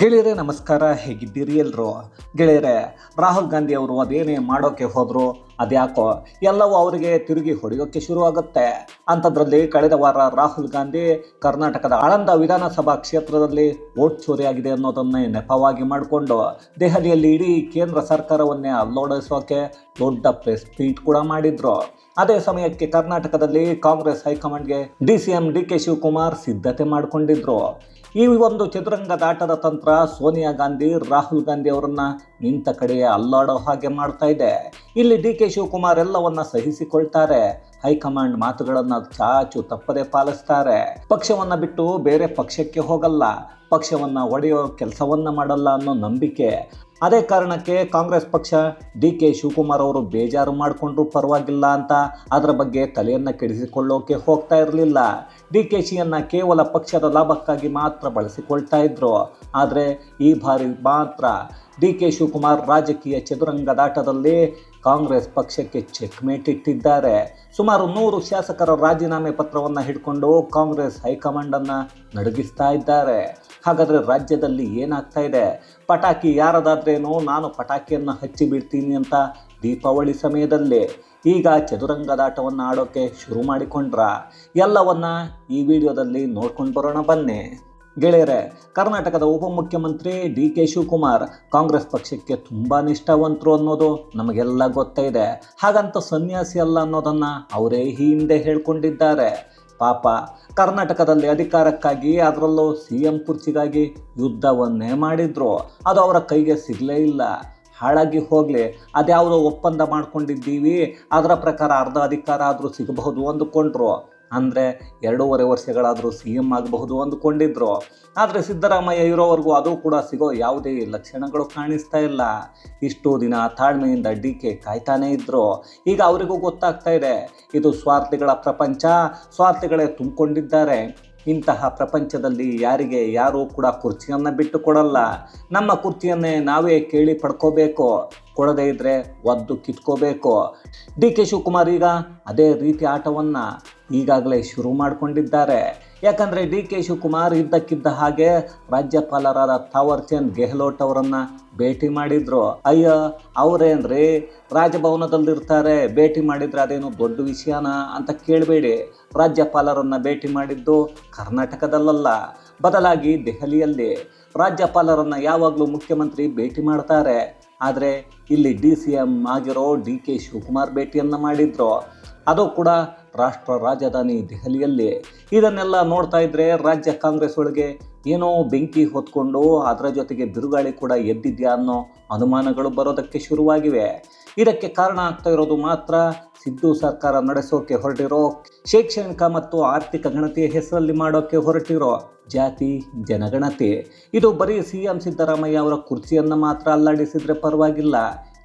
ಗೆಳೆಯರೇ, ನಮಸ್ಕಾರ. ಹೇಗಿದ್ದೀರಿ ಎಲ್ರು? ಗೆಳೆಯರೇ, ರಾಹುಲ್ ಗಾಂಧಿ ಅವರು ಅದೇನೇ ಮಾಡೋಕೆ ಹೋದರು, ಅದ್ಯಾಕೋ? ಎಲ್ಲವೂ ಅವರಿಗೆ ತಿರುಗಿ ಹೊಡೆಯೋಕೆ ಶುರುವಾಗುತ್ತೆ. ಅಂಥದ್ರಲ್ಲಿ ಕಳೆದ ವಾರ ರಾಹುಲ್ ಗಾಂಧಿ ಕರ್ನಾಟಕದ ಆಳಂದ ವಿಧಾನಸಭಾ ಕ್ಷೇತ್ರದಲ್ಲಿ ವೋಟ್ ಚೋರಿಯಾಗಿದೆ ಅನ್ನೋದನ್ನೇ ನೆಪವಾಗಿ ಮಾಡಿಕೊಂಡು, ದೆಹಲಿಯಲ್ಲಿ ಇಡೀ ಕೇಂದ್ರ ಸರ್ಕಾರವನ್ನೇ ಅಲ್ಲೋಡಿಸೋಕೆ ದೊಡ್ಡ ಪ್ರೆಸ್ ಮೀಟ್ ಕೂಡ ಮಾಡಿದ್ರು. ಅದೇ ಸಮಯಕ್ಕೆ ಕರ್ನಾಟಕದಲ್ಲಿ ಕಾಂಗ್ರೆಸ್ ಹೈಕಮಾಂಡ್ಗೆ D C M D K Shivakumar ಸಿದ್ಧತೆ ಮಾಡಿಕೊಂಡಿದ್ರು. ಈ ಒಂದು ಚದುರಂಗದಾಟದ ತಂತ್ರ ಸೋನಿಯಾ ಗಾಂಧಿ, ರಾಹುಲ್ ಗಾಂಧಿ ಅವರನ್ನು ನಿಂತ ಕಡೆಯೇ ಅಲ್ಲಾಡೋ ಹಾಗೆ ಮಾಡ್ತಾ ಇದೆ. ಇಲ್ಲಿ ಡಿ ಕೆ ಶಿವಕುಮಾರ್ ಎಲ್ಲವನ್ನ ಸಹಿಸಿಕೊಳ್ತಾರೆ. ಹೈಕಮಾಂಡ್ ಮಾತುಗಳನ್ನ ಚಾಚು ತಪ್ಪದೆ ಪಾಲಿಸ್ತಾರೆ. ಪಕ್ಷವನ್ನ ಬಿಟ್ಟು ಬೇರೆ ಪಕ್ಷಕ್ಕೆ ಹೋಗಲ್ಲ. ಪಕ್ಷವನ್ನ ಒಡೆಯೋ ಕೆಲಸವನ್ನ ಮಾಡಲ್ಲ ಅನ್ನೋ ನಂಬಿಕೆ. ಅದೇ ಕಾರಣಕ್ಕೆ ಕಾಂಗ್ರೆಸ್ ಪಕ್ಷ ಡಿ ಕೆ ಶಿವಕುಮಾರ್ ಅವರು ಬೇಜಾರು ಮಾಡಿಕೊಂಡ್ರು ಪರವಾಗಿಲ್ಲ ಅಂತ ಅದರ ಬಗ್ಗೆ ತಲೆಯನ್ನು ಕೆಡಿಸಿಕೊಳ್ಳೋಕೆ ಹೋಗ್ತಾ ಇರಲಿಲ್ಲ. ಡಿ ಕೆ ಶಿಯನ್ನು ಕೇವಲ ಪಕ್ಷದ ಲಾಭಕ್ಕಾಗಿ ಮಾತ್ರ ಬಳಸಿಕೊಳ್ತಾ ಇದ್ರು. ಆದರೆ ಈ ಬಾರಿ ಮಾತ್ರ ಡಿ ಕೆ ಶಿವಕುಮಾರ್ ರಾಜಕೀಯ ಚದುರಂಗದಾಟದಲ್ಲಿ ಕಾಂಗ್ರೆಸ್ ಪಕ್ಷಕ್ಕೆ ಚೆಕ್ಮೇಟ್ ಇಟ್ಟಿದ್ದಾರೆ. ಸುಮಾರು ನೂರು ಶಾಸಕರ ರಾಜೀನಾಮೆ ಪತ್ರವನ್ನು ಹಿಡ್ಕೊಂಡು ಕಾಂಗ್ರೆಸ್ ಹೈಕಮಾಂಡನ್ನು ನಡಗಿಸ್ತಾ ಇದ್ದಾರೆ. ಹಾಗಾದರೆ ರಾಜ್ಯದಲ್ಲಿ ಏನಾಗ್ತಾ ಇದೆ? ಪಟಾಕಿ ಯಾರದಾದ್ರೇನೋ ನಾನು ಪಟಾಕಿಯನ್ನು ಹಚ್ಚಿ ಬಿಡ್ತೀನಿ ಅಂತ ದೀಪಾವಳಿ ಸಮಯದಲ್ಲಿ. ಈಗ ಚದುರಂಗದಾಟವನ್ನು ಆಡೋಕೆ ಶುರು ಮಾಡಿಕೊಂಡ್ರ. ಎಲ್ಲವನ್ನ ಈ ವಿಡಿಯೋದಲ್ಲಿ ನೋಡ್ಕೊಂಡು ಬರೋಣ ಬನ್ನಿ. ಗೆಳೆಯರೆ, ಕರ್ನಾಟಕದ ಉಪಮುಖ್ಯಮಂತ್ರಿ ಡಿ ಕೆ ಶಿವಕುಮಾರ್ ಕಾಂಗ್ರೆಸ್ ಪಕ್ಷಕ್ಕೆ ತುಂಬ ನಿಷ್ಠಾವಂತರು ಅನ್ನೋದು ನಮಗೆಲ್ಲ ಗೊತ್ತಿದೆ ಹಾಗಂತ ಸನ್ಯಾಸಿ ಅಲ್ಲ ಅನ್ನೋದನ್ನು ಅವರೇ ಈ ಹಿಂದೆ ಹೇಳ್ಕೊಂಡಿದ್ದಾರೆ. ಪಾಪ, ಕರ್ನಾಟಕದಲ್ಲಿ ಅಧಿಕಾರಕ್ಕಾಗಿ ಅದರಲ್ಲೂ ಸಿ ಎಂ ಕುರ್ಚಿಗಾಗಿ ಯುದ್ಧವನ್ನೇ ಮಾಡಿದ್ರು. ಅದು ಅವರ ಕೈಗೆ ಸಿಗಲೇ ಇಲ್ಲ. ಹಾಳಾಗಿ ಹೋಗಲಿ, ಅದ್ಯಾವುದೋ ಒಪ್ಪಂದ ಮಾಡ್ಕೊಂಡಿದ್ದೀವಿ, ಅದರ ಪ್ರಕಾರ ಅರ್ಧ ಅಧಿಕಾರ ಆದರೂ ಸಿಗಬಹುದು ಅಂದುಕೊಂಡ್ರು. ಅಂದರೆ ಎರಡೂವರೆ ವರ್ಷಗಳಾದರೂ ಸಿ ಎಂ ಆಗಬಹುದು ಅಂದುಕೊಂಡಿದ್ರು. ಆದರೆ ಸಿದ್ದರಾಮಯ್ಯ ಇರೋವರೆಗೂ ಅದು ಕೂಡ ಸಿಗೋ ಯಾವುದೇ ಲಕ್ಷಣಗಳು ಕಾಣಿಸ್ತಾ ಇಲ್ಲ. ಇಷ್ಟು ದಿನ ತಾಳ್ಮೆಯಿಂದ ಡಿ ಕೆ ಕಾಯ್ತಾನೇ ಇದ್ರು. ಈಗ ಅವರಿಗೂ ಗೊತ್ತಾಗ್ತಾ ಇದೆ, ಇದು ಸ್ವಾರ್ಥಿಗಳ ಪ್ರಪಂಚ, ಸ್ವಾರ್ಥಿಗಳೇ ತುಂಬಿಕೊಂಡಿದ್ದಾರೆ. ಇಂತಹ ಪ್ರಪಂಚದಲ್ಲಿ ಯಾರಿಗೆ ಯಾರೂ ಕೂಡ ಕುರ್ಚಿಯನ್ನು ಬಿಟ್ಟು ಕೊಡಲ್ಲ ನಮ್ಮ ಕುರ್ಚಿಯನ್ನೇ ನಾವೇ ಕೇಳಿ ಪಡ್ಕೋಬೇಕು. ಕೊಡದೇ ಇದ್ದರೆ ಒದ್ದು ಕಿತ್ಕೋಬೇಕು. ಡಿ ಕೆ ಶಿವಕುಮಾರ್ ಈಗ ಅದೇ ರೀತಿ ಆಟವನ್ನು ಈಗಾಗಲೇ ಶುರು ಮಾಡಿಕೊಂಡಿದ್ದಾರೆ. ಯಾಕಂದರೆ ಡಿ ಕೆ ಶಿವಕುಮಾರ್ ಇದ್ದಕ್ಕಿದ್ದ ಹಾಗೆ ರಾಜ್ಯಪಾಲರಾದ ಥಾವರ್ ಚಂದ್ ಗೆಹ್ಲೋಟ್ ಅವರನ್ನು ಭೇಟಿ ಮಾಡಿದರು. ಅಯ್ಯ, ಅವರೇನ್ರಿ? ರಾಜಭವನದಲ್ಲಿರ್ತಾರೆ, ಭೇಟಿ ಮಾಡಿದರೆ ಅದೇನು ದೊಡ್ಡ ವಿಷಯನಾ ಅಂತ ಕೇಳಬೇಡಿ. ರಾಜ್ಯಪಾಲರನ್ನು ಭೇಟಿ ಮಾಡಿದ್ದು ಕರ್ನಾಟಕದಲ್ಲಲ್ಲ, ಬದಲಾಗಿ ದೆಹಲಿಯಲ್ಲಿ. ರಾಜ್ಯಪಾಲರನ್ನು ಯಾವಾಗಲೂ ಮುಖ್ಯಮಂತ್ರಿ ಭೇಟಿ ಮಾಡ್ತಾರೆ. ಆದರೆ ಇಲ್ಲಿ ಡಿ ಸಿ ಎಂ ಆಗಿರೋ ಡಿ ಕೆ ಶಿವಕುಮಾರ್ ಭೇಟಿಯನ್ನು ಮಾಡಿದ್ರು. ಅದು ಕೂಡ ರಾಷ್ಟ್ರ ರಾಜಧಾನಿ ದೆಹಲಿಯಲ್ಲಿ. ಇದನ್ನೆಲ್ಲ ನೋಡ್ತಾ ಇದ್ರೆ ರಾಜ್ಯ ಕಾಂಗ್ರೆಸ್ ಒಳಗೆ ಏನೋ ಬೆಂಕಿ ಹೊತ್ಕೊಂಡು ಅದರ ಜೊತೆಗೆ ಬಿರುಗಾಳಿ ಕೂಡ ಎದ್ದಿದ್ಯಾ ಅನ್ನೋ ಅನುಮಾನಗಳು ಬರೋದಕ್ಕೆ ಶುರುವಾಗಿವೆ. ಇದಕ್ಕೆ ಕಾರಣ ಆಗ್ತಾ ಇರೋದು ಮಾತ್ರ ಸಿದ್ದು ಸರ್ಕಾರ ನಡೆಸೋಕೆ ಹೊರಟಿರೋ, ಶೈಕ್ಷಣಿಕ ಮತ್ತು ಆರ್ಥಿಕ ಗಣತಿಯ ಹೆಸರಲ್ಲಿ ಮಾಡೋಕೆ ಹೊರಟಿರೋ ಜಾತಿ, ಜನಗಣತಿ. ಇದು ಬರೀ ಸಿ ಎಂ ಸಿದ್ದರಾಮಯ್ಯ ಅವರ ಕುರ್ಚಿಯನ್ನು ಮಾತ್ರ ಅಲ್ಲಾಡಿಸಿದ್ರೆ ಪರವಾಗಿಲ್ಲ.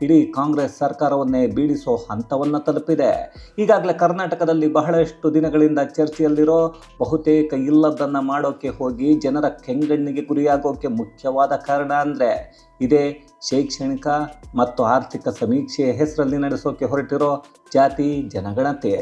ಇಡೀ ಕಾಂಗ್ರೆಸ್ ಸರ್ಕಾರವನ್ನೇ ಬೀಳಿಸೋ ಹಂತವನ್ನು ತಲುಪಿದೆ. ಈಗಾಗಲೇ ಕರ್ನಾಟಕದಲ್ಲಿ ಬಹಳಷ್ಟು ದಿನಗಳಿಂದ ಚರ್ಚೆಯಲ್ಲಿರೋ ಬಹುತೇಕ ಇಲ್ಲದನ್ನು ಮಾಡೋಕ್ಕೆ ಹೋಗಿ ಜನರ ಕೆಂಗಣ್ಣಿಗೆ ಗುರಿಯಾಗೋಕೆ ಮುಖ್ಯವಾದ ಕಾರಣ ಅಂದರೆ ಇದೇ ಶೈಕ್ಷಣಿಕ ಮತ್ತು ಆರ್ಥಿಕ ಸಮೀಕ್ಷೆಯ ಹೆಸರಲ್ಲಿ ನಡೆಸೋಕೆ ಹೊರಟಿರೋ ಜಾತಿ, ಜನಗಣತಿ.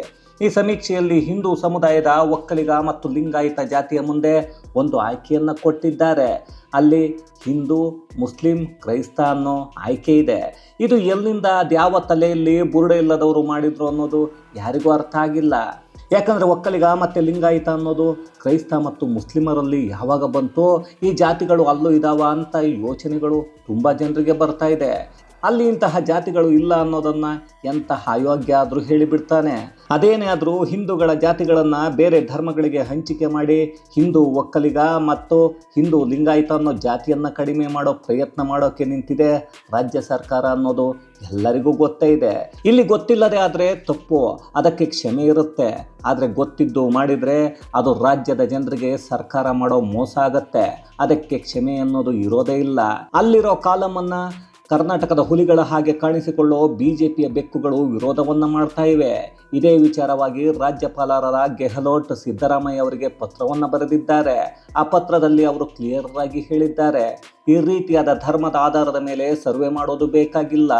ಈ ಸಮೀಕ್ಷೆಯಲ್ಲಿ ಹಿಂದೂ ಸಮುದಾಯದ ಒಕ್ಕಲಿಗ ಮತ್ತು ಲಿಂಗಾಯತ ಜಾತಿಯ ಮುಂದೆ ಒಂದು ಆಯ್ಕೆಯನ್ನು ಕೊಟ್ಟಿದ್ದಾರೆ. ಅಲ್ಲಿ ಹಿಂದೂ, ಮುಸ್ಲಿಂ, ಕ್ರೈಸ್ತ ಅನ್ನೋ ಆಯ್ಕೆ ಇದೆ. ಇದು ಎಲ್ಲಿಂದ ಅದ್ಯಾವ ತಲೆಯಲ್ಲಿ, ಬುರುಡೆ ಇಲ್ಲದವರು ಮಾಡಿದ್ರು ಅನ್ನೋದು ಯಾರಿಗೂ ಅರ್ಥ ಆಗಿಲ್ಲ. ಯಾಕಂದರೆ ಒಕ್ಕಲಿಗ ಮತ್ತು ಲಿಂಗಾಯತ ಅನ್ನೋದು ಕ್ರೈಸ್ತ ಮತ್ತು ಮುಸ್ಲಿಮರಲ್ಲಿ ಯಾವಾಗ ಬಂತು, ಈ ಜಾತಿಗಳು ಅಲ್ಲೂ ಇದಾವ ಅಂತ ಯೋಚನೆಗಳು ತುಂಬ ಜನರಿಗೆ ಬರ್ತಾ ಇದೆ. ಅಲ್ಲಿ ಇಂತಹ ಜಾತಿಗಳು ಇಲ್ಲ ಅನ್ನೋದನ್ನು ಎಂತಹ ಅಯೋಗ್ಯ ಆದರೂ ಹೇಳಿಬಿಡ್ತಾನೆ. ಅದೇನೇ ಆದರೂ ಹಿಂದೂಗಳ ಜಾತಿಗಳನ್ನು ಬೇರೆ ಧರ್ಮಗಳಿಗೆ ಹಂಚಿಕೆ ಮಾಡಿ ಹಿಂದೂ ಒಕ್ಕಲಿಗ ಮತ್ತು ಹಿಂದೂ ಲಿಂಗಾಯತ ಅನ್ನೋ ಜಾತಿಯನ್ನು ಕಡಿಮೆ ಮಾಡೋ ಪ್ರಯತ್ನ ಮಾಡೋಕ್ಕೆ ನಿಂತಿದೆ ರಾಜ್ಯ ಸರ್ಕಾರ ಅನ್ನೋದು ಎಲ್ಲರಿಗೂ ಗೊತ್ತೇ ಇದೆ. ಇಲ್ಲಿ ಗೊತ್ತಿಲ್ಲದೆ ಆದರೆ ತಪ್ಪು, ಅದಕ್ಕೆ ಕ್ಷಮೆ ಇರುತ್ತೆ. ಆದರೆ ಗೊತ್ತಿದ್ದು ಮಾಡಿದರೆ ಅದು ರಾಜ್ಯದ ಜನರಿಗೆ ಸರ್ಕಾರ ಮಾಡೋ ಮೋಸ ಆಗತ್ತೆ. ಅದಕ್ಕೆ ಕ್ಷಮೆ ಅನ್ನೋದು ಇರೋದೇ ಇಲ್ಲ. ಅಲ್ಲಿರೋ ಕಾಲಮನ್ನು ಕರ್ನಾಟಕದ ಹುಲಿಗಳ ಹಾಗೆ ಕಾಣಿಸಿಕೊಳ್ಳೋ ಬಿಜೆಪಿಯ ಬೆಕ್ಕುಗಳು ವಿರೋಧವನ್ನು ಮಾಡ್ತಾ ಇವೆ. ಇದೇ ವಿಚಾರವಾಗಿ ರಾಜ್ಯಪಾಲರಾದ ಗೆಹ್ಲೋಟ್ ಸಿದ್ದರಾಮಯ್ಯ ಅವರಿಗೆ ಪತ್ರವನ್ನು ಬರೆದಿದ್ದಾರೆ. ಆ ಪತ್ರದಲ್ಲಿ ಅವರು ಕ್ಲಿಯರ್ ಆಗಿ ಹೇಳಿದ್ದಾರೆ. ಈ ರೀತಿಯಾದ ಧರ್ಮದ ಆಧಾರದ ಮೇಲೆ ಸರ್ವೆ ಮಾಡೋದು ಬೇಕಾಗಿಲ್ಲ.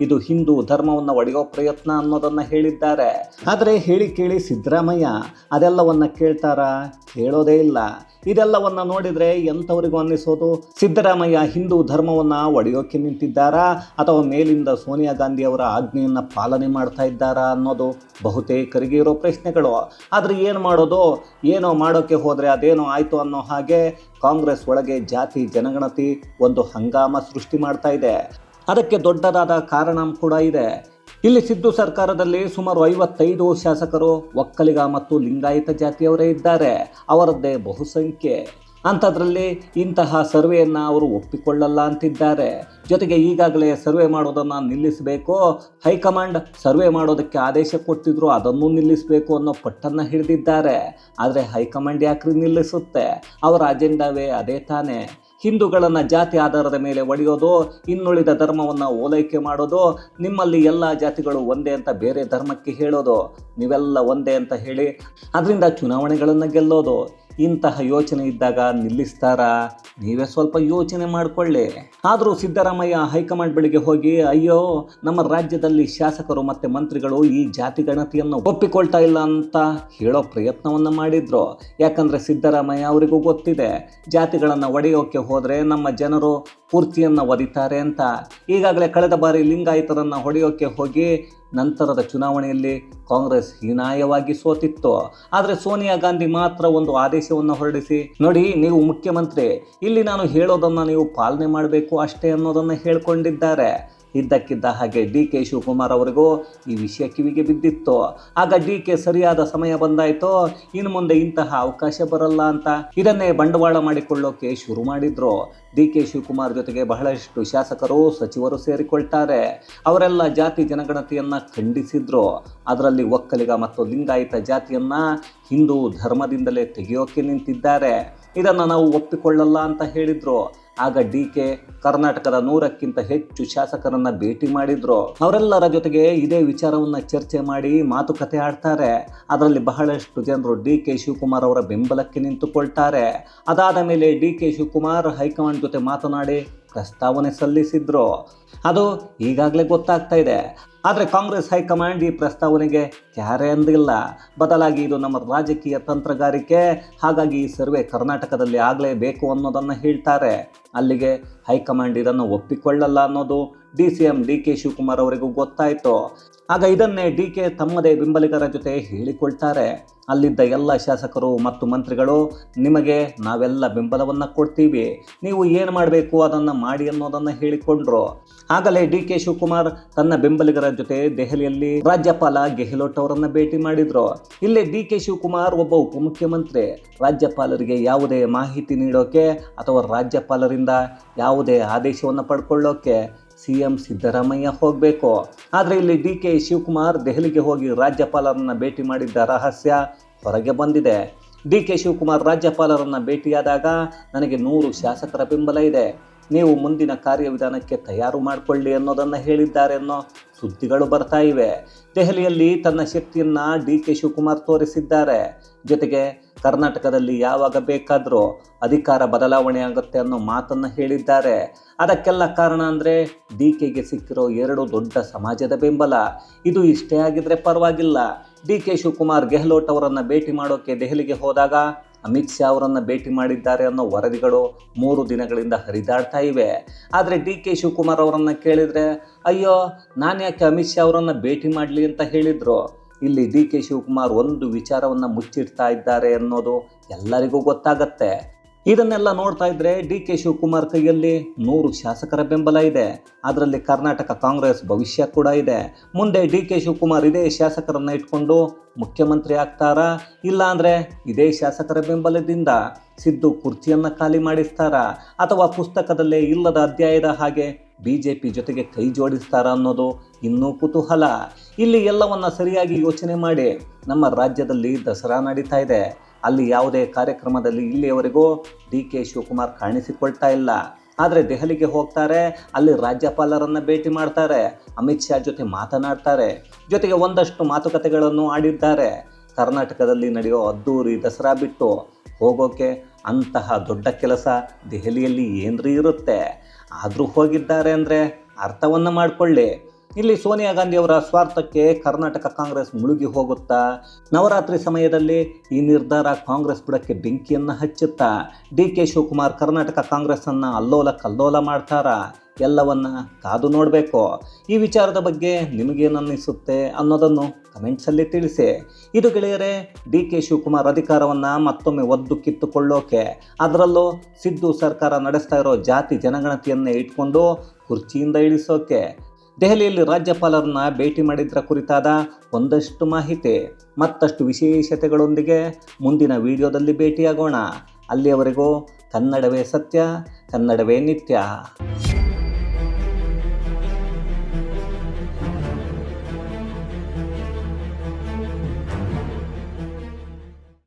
ಇದು ಹಿಂದೂ ಧರ್ಮವನ್ನು ಒಡೆಯೋ ಪ್ರಯತ್ನ ಅನ್ನೋದನ್ನು ಹೇಳಿದ್ದಾರೆ. ಆದರೆ ಹೇಳಿ ಕೇಳಿ ಸಿದ್ದರಾಮಯ್ಯ, ಅದೆಲ್ಲವನ್ನು ಕೇಳ್ತಾರಾ? ಕೇಳೋದೇ ಇಲ್ಲ. ಇದೆಲ್ಲವನ್ನು ನೋಡಿದರೆ ಎಂಥವರಿಗೂ ಅನ್ನಿಸೋದು? ಸಿದ್ದರಾಮಯ್ಯ ಹಿಂದೂ ಧರ್ಮವನ್ನು ಒಡೆಯೋಕೆ ನಿಂತಿದ್ದಾರಾ? ಅಥವಾ ಮೇಲಿಂದ ಸೋನಿಯಾ ಗಾಂಧಿಯವರ ಆಜ್ಞೆಯನ್ನು ಪಾಲನೆ ಮಾಡ್ತಾ ಇದ್ದಾರಾ ಅನ್ನೋದು ಬಹುತೇಕರಿಗೆ ಇರೋ ಪ್ರಶ್ನೆಗಳು. ಆದರೆ ಏನು ಮಾಡೋದು? ಏನೋ ಮಾಡೋಕ್ಕೆ ಹೋದರೆ ಅದೇನೋ ಆಯಿತು ಅನ್ನೋ ಹಾಗೆ ಕಾಂಗ್ರೆಸ್ ಒಳಗೆ ಜಾತಿ ಜನಗಣತಿ ಒಂದು ಹಂಗಾಮ ಸೃಷ್ಟಿ ಮಾಡ್ತಾ ಇದೆ. ಅದಕ್ಕೆ ದೊಡ್ಡದಾದ ಕಾರಣ ಕೂಡ ಇದೆ. ಇಲ್ಲಿ ಸಿದ್ದು ಸರ್ಕಾರದಲ್ಲಿ ಸುಮಾರು ಐವತ್ತೈದು ಶಾಸಕರು ಒಕ್ಕಲಿಗ ಮತ್ತು ಲಿಂಗಾಯತ ಜಾತಿಯವರೇ ಇದ್ದಾರೆ. ಅವರದ್ದೇ ಬಹುಸಂಖ್ಯೆ. ಅಂಥದ್ರಲ್ಲಿ ಇಂತಹ ಸರ್ವೆಯನ್ನು ಅವರು ಒಪ್ಪಿಕೊಳ್ಳಲ್ಲ ಅಂತಿದ್ದಾರೆ. ಜೊತೆಗೆ ಈಗಾಗಲೇ ಸರ್ವೆ ಮಾಡೋದನ್ನು ನಿಲ್ಲಿಸಬೇಕು, ಹೈಕಮಾಂಡ್ ಸರ್ವೆ ಮಾಡೋದಕ್ಕೆ ಆದೇಶ ಕೊಟ್ಟಿದ್ರು ಅದನ್ನು ನಿಲ್ಲಿಸಬೇಕು ಅನ್ನೋ ಪಟ್ಟನ್ನು ಹಿಡಿದಿದ್ದಾರೆ. ಆದರೆ ಹೈಕಮಾಂಡ್ ಯಾಕ್ರಿ ನಿಲ್ಲಿಸುತ್ತೆ? ಅವರ ಅಜೆಂಡಾವೇ ಅದೇ ತಾನೇ. ಹಿಂದೂಗಳನ್ನು ಜಾತಿ ಆಧಾರದ ಮೇಲೆ ಒಡೆಯೋದು, ಇನ್ನುಳಿದ ಧರ್ಮವನ್ನು ಓಲೈಕೆ ಮಾಡೋದು, ನಿಮ್ಮಲ್ಲಿ ಎಲ್ಲ ಜಾತಿಗಳು ಒಂದೇ ಅಂತ ಬೇರೆ ಧರ್ಮಕ್ಕೆ ಹೇಳೋದು, ನೀವೆಲ್ಲ ಒಂದೇ ಅಂತ ಹೇಳಿ, ಅದರಿಂದ ಚುನಾವಣೆಗಳನ್ನು ಗೆಲ್ಲೋದು. ಇಂತಹ ಯೋಚನೆ ಇದ್ದಾಗ ನಿಲ್ಲಿಸ್ತಾರಾ? ನೀವೇ ಸ್ವಲ್ಪ ಯೋಚನೆ ಮಾಡಿಕೊಳ್ಳಿ. ಆದರೂ ಸಿದ್ದರಾಮಯ್ಯ ಹೈಕಮಾಂಡ್ ಬಳಿಗೆ ಹೋಗಿ, ಅಯ್ಯೋ, ನಮ್ಮ ರಾಜ್ಯದಲ್ಲಿ ಶಾಸಕರು ಮತ್ತು ಮಂತ್ರಿಗಳು ಈ ಜಾತಿ ಗಣತಿಯನ್ನು ಒಪ್ಪಿಕೊಳ್ತಾ ಇಲ್ಲ ಅಂತ ಹೇಳೋ ಪ್ರಯತ್ನವನ್ನು ಮಾಡಿದ್ರು. ಯಾಕಂದರೆ ಸಿದ್ದರಾಮಯ್ಯ ಅವರಿಗೂ ಗೊತ್ತಿದೆ, ಜಾತಿಗಳನ್ನು ಒಡೆಯೋಕೆ ಹೋದರೆ ನಮ್ಮ ಜನರು ಪೂರ್ತಿಯನ್ನು ಒದಿತಾರೆ ಅಂತ. ಈಗಾಗಲೇ ಕಳೆದ ಬಾರಿ ಲಿಂಗಾಯತರನ್ನು ಹೊಡೆಯೋಕೆ ಹೋಗಿ ನಂತರದ ಚುನಾವಣೆಯಲ್ಲಿ ಕಾಂಗ್ರೆಸ್ ಹೀನಾಯವಾಗಿ ಸೋತಿತ್ತು. ಆದರೆ ಸೋನಿಯಾ ಗಾಂಧಿ ಮಾತ್ರ ಒಂದು ಆದೇಶವನ್ನು ಹೊರಡಿಸಿ, ನೋಡಿ, ನೀವು ಮುಖ್ಯಮಂತ್ರಿ, ಇಲ್ಲಿ ನಾನು ಹೇಳೋದನ್ನು ನೀವು ಪಾಲನೆ ಮಾಡಬೇಕು ಅಷ್ಟೇ ಅನ್ನೋದನ್ನು ಹೇಳ್ಕೊಂಡಿದ್ದಾರೆ. ಇದ್ದಕ್ಕಿದ್ದ ಹಾಗೆ ಡಿ ಕೆ ಶಿವಕುಮಾರ್ ಅವರಿಗೂ ಈ ವಿಷಯ ಕಿವಿಗೆ ಬಿದ್ದಿತ್ತು. ಆಗ ಡಿ ಕೆ ಸರಿಯಾದ ಸಮಯ ಬಂದಾಯಿತು, ಇನ್ನು ಮುಂದೆ ಇಂತಹ ಅವಕಾಶ ಬರಲ್ಲ ಅಂತ ಇದನ್ನೇ ಬಂಡವಾಳ ಮಾಡಿಕೊಳ್ಳೋಕೆ ಶುರು ಮಾಡಿದ್ರು. ಡಿ ಕೆ ಶಿವಕುಮಾರ್ ಜೊತೆಗೆ ಬಹಳಷ್ಟು ಶಾಸಕರು, ಸಚಿವರು ಸೇರಿಕೊಳ್ತಾರೆ. ಅವರೆಲ್ಲ ಜಾತಿ ಜನಗಣತಿಯನ್ನ ಖಂಡಿಸಿದ್ರು. ಅದರಲ್ಲಿ ಒಕ್ಕಲಿಗ ಮತ್ತು ಲಿಂಗಾಯತ ಜಾತಿಯನ್ನ ಹಿಂದೂ ಧರ್ಮದಿಂದಲೇ ತೆಗೆಯೋಕೆ ನಿಂತಿದ್ದಾರೆ. ಇದನ್ನು ನಾವು ಒಪ್ಪಿಕೊಳ್ಳಲ್ಲ ಅಂತ ಹೇಳಿದ್ರು. ಆಗ ಡಿ ಕೆ ಕರ್ನಾಟಕದ ನೂರಕ್ಕಿಂತ ಹೆಚ್ಚು ಶಾಸಕರನ್ನ ಭೇಟಿ ಮಾಡಿದ್ರು. ಅವರೆಲ್ಲರ ಜೊತೆಗೆ ಇದೇ ವಿಚಾರವನ್ನ ಚರ್ಚೆ ಮಾಡಿ ಮಾತುಕತೆ ಆಡ್ತಾರೆ. ಅದರಲ್ಲಿ ಬಹಳಷ್ಟು ಜನರು ಡಿ ಕೆ ಶಿವಕುಮಾರ್ ಅವರ ಬೆಂಬಲಕ್ಕೆ ನಿಂತುಕೊಳ್ತಾರೆ. ಅದಾದ ಮೇಲೆ ಡಿ ಕೆ ಶಿವಕುಮಾರ್ ಹೈಕಮಾಂಡ್ ಜೊತೆ ಮಾತನಾಡಿ ಪ್ರಸ್ತಾವನೆ ಸಲ್ಲಿಸಿದ್ರು. ಅದು ಈಗಾಗಲೇ ಗೊತ್ತಾಗ್ತಾ ಇದೆ. ಆದರೆ ಕಾಂಗ್ರೆಸ್ ಹೈಕಮಾಂಡ್ ಈ ಪ್ರಸ್ತಾವನೆಗೆ ಕ್ಯಾರೆ ಅಂದಿಲ್ಲ. ಬದಲಾಗಿ ಇದು ನಮ್ಮ ರಾಜಕೀಯ ತಂತ್ರಗಾರಿಕೆ, ಹಾಗಾಗಿ ಈ ಸರ್ವೆ ಕರ್ನಾಟಕದಲ್ಲಿ ಆಗಲೇಬೇಕು ಅನ್ನೋದನ್ನು ಹೇಳ್ತಾರೆ. ಅಲ್ಲಿಗೆ ಹೈಕಮಾಂಡ್ ಇದನ್ನು ಒಪ್ಪಿಕೊಳ್ಳಲ್ಲ ಅನ್ನೋದು D C M D K Shivakumar ಅವರಿಗೂ ಗೊತ್ತಾಯಿತು. ಆಗ ಇದನ್ನೇ ಡಿ ಕೆ ತಮ್ಮದೇ ಬೆಂಬಲಿಗರ ಜೊತೆ ಹೇಳಿಕೊಳ್ತಾರೆ. ಅಲ್ಲಿದ್ದ ಎಲ್ಲ ಶಾಸಕರು ಮತ್ತು ಮಂತ್ರಿಗಳು, ನಿಮಗೆ ನಾವೆಲ್ಲ ಬೆಂಬಲವನ್ನು ಕೊಡ್ತೀವಿ. ನೀವು ಏನು ಮಾಡಬೇಕು ಅದನ್ನು ಮಾಡಿ ಅನ್ನೋದನ್ನು ಹೇಳಿಕೊಂಡ್ರು. ಆಗಲೇ ಡಿ ಕೆ ಶಿವಕುಮಾರ್ ತನ್ನ ಬೆಂಬಲಿಗರ ಜೊತೆ ದೆಹಲಿಯಲ್ಲಿ ರಾಜ್ಯಪಾಲ ಗೆಹ್ಲೋಟ್ ಅವರನ್ನ ಭೇಟಿ ಮಾಡಿದ್ರು. ಇಲ್ಲಿ ಡಿ ಕೆ ಶಿವಕುಮಾರ್ ಒಬ್ಬ ಉಪಮುಖ್ಯಮಂತ್ರಿ. ರಾಜ್ಯಪಾಲರಿಗೆ ಯಾವುದೇ ಮಾಹಿತಿ ನೀಡೋಕೆ ಅಥವಾ ರಾಜ್ಯಪಾಲರಿಂದ ಯಾವುದೇ ಆದೇಶವನ್ನು ಪಡ್ಕೊಳ್ಳೋಕೆ ಸಿ ಎಂ ಸಿದ್ದರಾಮಯ್ಯ ಹೋಗಬೇಕು. ಆದರೆ ಇಲ್ಲಿ ಡಿ ಕೆ ಶಿವಕುಮಾರ್ ದೆಹಲಿಗೆ ಹೋಗಿ ರಾಜ್ಯಪಾಲರನ್ನ ಭೇಟಿ ಮಾಡಿದ್ದ ರಹಸ್ಯ ಹೊರಗೆ ಬಂದಿದೆ. ಡಿ ಕೆ ಶಿವಕುಮಾರ್ ರಾಜ್ಯಪಾಲರನ್ನ ಭೇಟಿಯಾದಾಗ ನನಗೆ ನೂರು ಶಾಸಕರ ಬೆಂಬಲ ಇದೆ. ನೀವು ಮುಂದಿನ ಕಾರ್ಯವಿಧಾನಕ್ಕೆ ತಯಾರು ಮಾಡಿಕೊಳ್ಳಿ ಅನ್ನೋದನ್ನು ಹೇಳಿದ್ದಾರೆ ಅನ್ನೋ ಸುದ್ದಿಗಳು ಬರ್ತಾ ಇವೆ. ದೆಹಲಿಯಲ್ಲಿ ತನ್ನ ಶಕ್ತಿಯನ್ನ ಡಿ ಕೆ ಶಿವಕುಮಾರ್ ತೋರಿಸಿದ್ದಾರೆ. ಜೊತೆಗೆ ಕರ್ನಾಟಕದಲ್ಲಿ ಯಾವಾಗ ಬೇಕಾದರೂ ಅಧಿಕಾರ ಬದಲಾವಣೆ ಆಗುತ್ತೆ ಅನ್ನೋ ಮಾತನ್ನು ಹೇಳಿದ್ದಾರೆ. ಅದಕ್ಕೆಲ್ಲ ಕಾರಣ ಅಂದರೆ ಡಿ ಕೆಗೆ ಸಿಕ್ಕಿರೋ ಎರಡು ದೊಡ್ಡ ಸಮಾಜದ ಬೆಂಬಲ. ಇದು ಇಷ್ಟೇ ಆಗಿದ್ರೆ ಪರವಾಗಿಲ್ಲ. ಡಿ ಕೆ ಶಿವಕುಮಾರ್ ಗೆಹ್ಲೋಟ್ ಅವರನ್ನು ಭೇಟಿ ಮಾಡೋಕ್ಕೆ ದೆಹಲಿಗೆ ಹೋದಾಗ ಅಮಿತ್ ಶಾ ಅವರನ್ನು ಭೇಟಿ ಮಾಡಿದ್ದಾರೆ ಅನ್ನೋ ವರದಿಗಳು ಮೂರು ದಿನಗಳಿಂದ ಹರಿದಾಡ್ತಾ ಇವೆ. ಆದರೆ ಡಿ ಕೆ ಶಿವಕುಮಾರ್ ಅವರನ್ನು ಕೇಳಿದರೆ, ಅಯ್ಯೋ, ನಾನು ಯಾಕೆ ಅಮಿತ್ ಶಾ ಅವರನ್ನು ಭೇಟಿ ಮಾಡಲಿ ಅಂತ ಹೇಳಿದರು? ಇಲ್ಲಿ ಡಿ ಕೆ ಶಿವಕುಮಾರ್ ಒಂದು ವಿಚಾರವನ್ನು ಮುಚ್ಚಿಡ್ತಾ ಇದ್ದಾರೆ ಅನ್ನೋದು ಎಲ್ಲರಿಗೂ ಗೊತ್ತಾಗತ್ತೆ. ಇದನ್ನೆಲ್ಲ ನೋಡ್ತಾ ಇದ್ರೆ ಡಿ ಕೆ ಶಿವಕುಮಾರ್ ಕೈಯಲ್ಲಿ ನೂರು ಶಾಸಕರ ಬೆಂಬಲ ಇದೆ. ಅದರಲ್ಲಿ ಕರ್ನಾಟಕ ಕಾಂಗ್ರೆಸ್ ಭವಿಷ್ಯ ಕೂಡ ಇದೆ. ಮುಂದೆ ಡಿ ಕೆ ಶಿವಕುಮಾರ್ ಇದೇ ಶಾಸಕರನ್ನ ಇಟ್ಕೊಂಡು ಮುಖ್ಯಮಂತ್ರಿ ಆಗ್ತಾರಾ? ಇಲ್ಲ ಅಂದರೆ ಇದೇ ಶಾಸಕರ ಬೆಂಬಲದಿಂದ ಸಿದ್ದು ಕುರ್ಚಿಯನ್ನು ಖಾಲಿ ಮಾಡಿಸ್ತಾರಾ? ಅಥವಾ ಪುಸ್ತಕದಲ್ಲೇ ಇಲ್ಲದ ಅಧ್ಯಾಯದ ಹಾಗೆ ಬಿ ಜೆ ಪಿ ಜೊತೆಗೆ ಕೈ ಜೋಡಿಸ್ತಾರ ಅನ್ನೋದು ಇನ್ನೂ ಕುತೂಹಲ. ಇಲ್ಲಿ ಎಲ್ಲವನ್ನ ಸರಿಯಾಗಿ ಯೋಚನೆ ಮಾಡಿ ನಮ್ಮ ರಾಜ್ಯದಲ್ಲಿ ದಸರಾ ನಡೀತಾ ಇದೆ. ಅಲ್ಲಿ ಯಾವುದೇ ಕಾರ್ಯಕ್ರಮದಲ್ಲಿ ಇಲ್ಲಿಯವರೆಗೂ ಡಿ ಕೆ ಶಿವಕುಮಾರ್ ಕಾಣಿಸಿಕೊಳ್ತಾ ಇಲ್ಲ. ಆದರೆ ದೆಹಲಿಗೆ ಹೋಗ್ತಾರೆ, ಅಲ್ಲಿ ರಾಜ್ಯಪಾಲರನ್ನು ಭೇಟಿ ಮಾಡ್ತಾರೆ, ಅಮಿತ್ ಶಾ ಜೊತೆ ಮಾತನಾಡ್ತಾರೆ, ಜೊತೆಗೆ ಒಂದಷ್ಟು ಮಾತುಕತೆಗಳನ್ನು ಆಡಿದ್ದಾರೆ. ಕರ್ನಾಟಕದಲ್ಲಿ ನಡೆಯೋ ಅದ್ದೂರಿ ದಸರಾ ಬಿಟ್ಟು ಹೋಗೋಕೆ ಅಂತಹ ದೊಡ್ಡ ಕೆಲಸ ದೆಹಲಿಯಲ್ಲಿ ಏನ್ರಿ ಇರುತ್ತೆ? ಆದರೂ ಹೋಗಿದ್ದಾರೆ ಅಂದರೆ ಅರ್ಥವನ್ನು ಮಾಡಿಕೊಳ್ಳಿ. ಇಲ್ಲಿ ಸೋನಿಯಾ ಗಾಂಧಿಯವರ ಸ್ವಾರ್ಥಕ್ಕೆ ಕರ್ನಾಟಕ ಕಾಂಗ್ರೆಸ್ ಮುಳುಗಿ ಹೋಗುತ್ತಾ, ನವರಾತ್ರಿ ಸಮಯದಲ್ಲಿ ಈ ನಿರ್ಧಾರ ಕಾಂಗ್ರೆಸ್ ಬುಡಕ್ಕೆ ಬೆಂಕಿಯನ್ನು ಹಚ್ಚುತ್ತಾ, ಡಿ ಕೆ ಶಿವಕುಮಾರ್ ಕರ್ನಾಟಕ ಕಾಂಗ್ರೆಸ್ಸನ್ನು ಅಲ್ಲೋಲ ಕಲ್ಲೋಲ ಮಾಡ್ತಾರ? ಎಲ್ಲವನ್ನ ಕಾದು ನೋಡಬೇಕು. ಈ ವಿಚಾರದ ಬಗ್ಗೆ ನಿಮಗೇನನ್ನಿಸುತ್ತೆ ಅನ್ನೋದನ್ನು ಕಮೆಂಟ್ಸಲ್ಲಿ ತಿಳಿಸಿ. ಇದು ಗೆಳೆಯರೆ, ಡಿ ಕೆ ಶಿವಕುಮಾರ್ ಅಧಿಕಾರವನ್ನು ಮತ್ತೊಮ್ಮೆ ಒದ್ದು ಕಿತ್ತುಕೊಳ್ಳೋಕೆ ಅದರಲ್ಲೂ ಸಿದ್ದು ಸರ್ಕಾರ ನಡೆಸ್ತಾ ಇರೋ ಜಾತಿ ಜನಗಣತಿಯನ್ನೇ ಇಟ್ಕೊಂಡು ಕುರ್ಚಿಯಿಂದ ಇಳಿಸೋಕೆ ದೆಹಲಿಯಲ್ಲಿ ರಾಜ್ಯಪಾಲರನ್ನ ಭೇಟಿ ಮಾಡಿದ್ರ ಕುರಿತಾದ ಒಂದಷ್ಟು ಮಾಹಿತಿ, ಮತ್ತಷ್ಟು ವಿಶೇಷತೆಗಳೊಂದಿಗೆ ಮುಂದಿನ ವಿಡಿಯೋದಲ್ಲಿ ಭೇಟಿಯಾಗೋಣ. ಅಲ್ಲಿಯವರೆಗೂ ಕನ್ನಡವೇ ಸತ್ಯ, ಕನ್ನಡವೇ ನಿತ್ಯ.